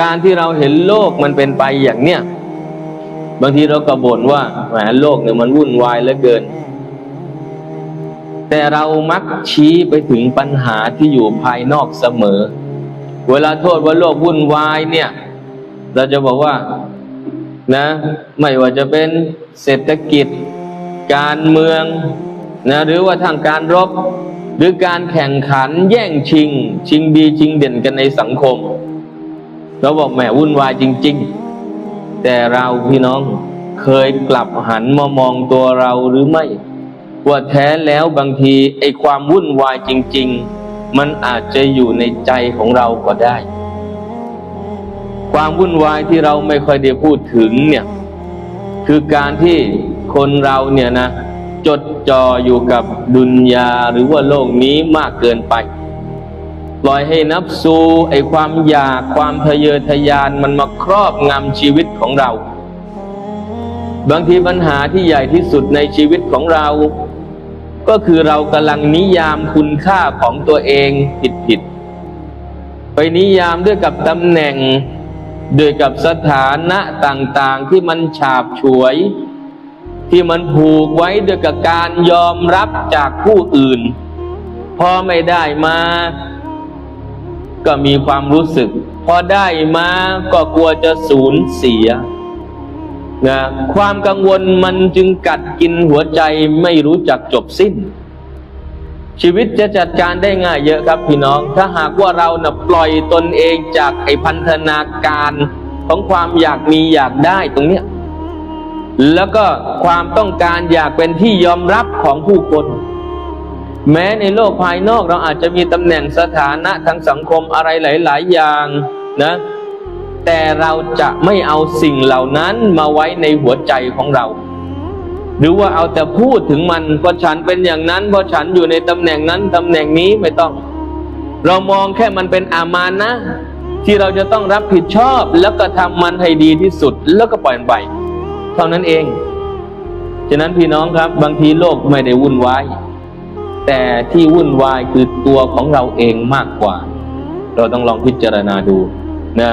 การที่เราเห็นโลกมันเป็นไปอย่างเนี้ยบางทีเราก็บ่นว่าแหมโลกเนี่ยมันวุ่นวายเหลือเกิน แต่เรามักชี้ไปถึงปัญหาที่อยู่ภายนอกเสมอ เวลาโทษว่าโลกวุ่นวายเนี่ย เราจะบอกว่านะ ไม่ว่าจะเป็นเศรษฐกิจ การเมืองนะหรือว่าทางการรบ หรือการแข่งขันแย่งชิง ชิงดีชิงเด่นกันในสังคม เราบอกแหมวุ่นวายจริง ๆ แต่เราพี่น้องเคยกลับหันมามองตัวเราหรือไม่ ว่าแท้แล้วบางทีไอ้ความวุ่นวายจริง ๆ มันอาจจะอยู่ในใจของเราก็ได้ ความวุ่นวายที่เราไม่ค่อยได้พูดถึงเนี่ยคือการที่คนเราเนี่ยนะจดจ่ออยู่กับดุนยาหรือว่าโลกนี้มากเกินไป ปล่อยให้นับสูไอความอยากความทะเยอทะยานมันมาครอบงำชีวิตของเรา บางทีปัญหาที่ใหญ่ที่สุดในชีวิตของเรา ก็คือเรากำลังนิยามคุณค่าของตัวเองผิดผิดไปนิยามด้วยกับตำแหน่งด้วยกับสถานะต่างๆที่มันฉาบฉวย ที่มันผูกไว้ด้วยกับการยอมรับจากผู้อื่น พอไม่ได้มา ก็มีความรู้สึก พอได้มาก็กลัวจะสูญเสียนะความกังวลมันจึงกัดกินหัวใจไม่รู้จักจบสิ้น ชีวิตจะจัดการได้ง่ายเยอะครับพี่น้อง ถ้าหากว่าเรานะ่ะปล่อยตนเองจากไอ้พันธนาการของความอยากมีอยากได้ตรงเนี้ยแล้วก็ความต้องการอยากเป็นที่ยอมรับของผู้คน แม้ในโลกภายนอกเราอาจจะมีตำแหน่งสถานะทางสังคมอะไรหลาย ๆ อย่างนะแต่เราจะไม่เอาสิ่งเหล่านั้นมาไว้ในหัวใจของเรา หรือว่าเอาแต่พูดถึงมันเพราะฉันเป็นอย่างนั้นเพราะฉันอยู่ในตำแหน่งนั้นตำแหน่งนี้ไม่ต้อง เรามองแค่มันเป็นอามานะที่เราจะต้องรับผิดชอบแล้วก็ทำมันให้ดีที่สุดแล้วก็ปล่อยมันไปเท่านั้นเองฉะนั้นพี่น้องครับบางทีโลกไม่ได้วุ่นวาย แต่ที่วุ่นวายคือตัวของเราเองมากกว่า เราต้องลองพิจารณาดูนะ